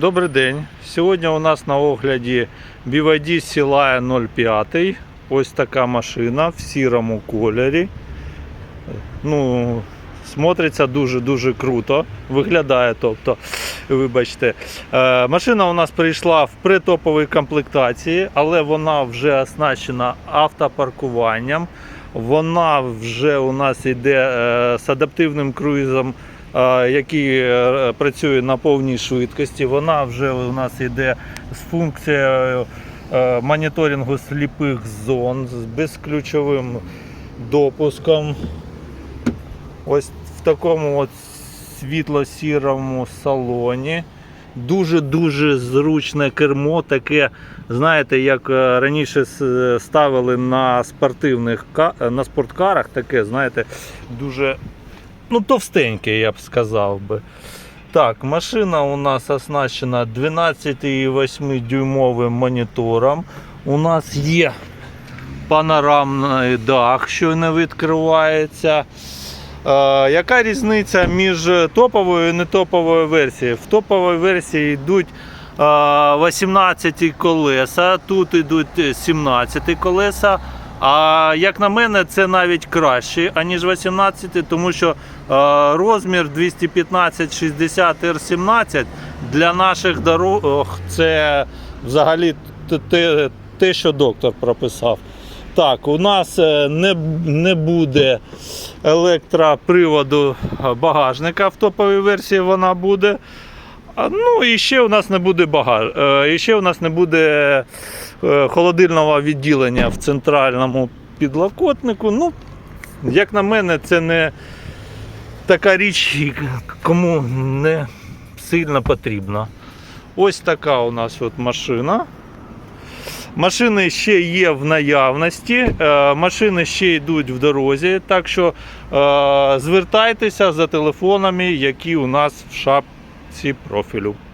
Добрий день. Сьогодні у нас на огляді BYD Sila 05. Ось така машина в сірому кольорі. Ну, смотриться дуже-дуже круто. Виглядає, тобто, вибачте. Е, машина у нас прийшла в притоповій комплектації, але вона вже оснащена автопаркуванням. Вона вже у нас йде е, з адаптивним круїзом який е, працює на повній швидкості. Вона вже у нас йде з функцією е, моніторингу сліпих зон з безключовим допуском. Ось в такому от світло-сірому салоні. Дуже-дуже зручне кермо, таке, знаєте, як е, раніше ставили на спортивних на спорткарах, таке, знаєте, дуже ну, товстеньке, я б сказав би. Так, машина у нас оснащена 12,8 дюймовим монітором. У нас є панорамний дах, що не відкривається. Е, яка різниця між топовою і нетоповою версією? В топовій версії йдуть е, 18 колеса, тут йдуть 17 колеса. А як на мене, це навіть краще, аніж 18, тому що е, розмір 215-60 R17 для наших дорог це взагалі те- те, те, що доктор прописав. Так, у нас е, не, не буде електроприводу багажника в топовій версії вона буде. Ну і ще у нас не буде багаж... е, і ще у нас не буде е, холодильного відділення в центральному підлокотнику. Ну, як на мене, це не така річ, кому не сильно потрібна. Ось така у нас от машина. Машини ще є в наявності, е, машини ще йдуть в дорозі, так що звертайтеся за телефонами, які у нас в шапці Psi Profilo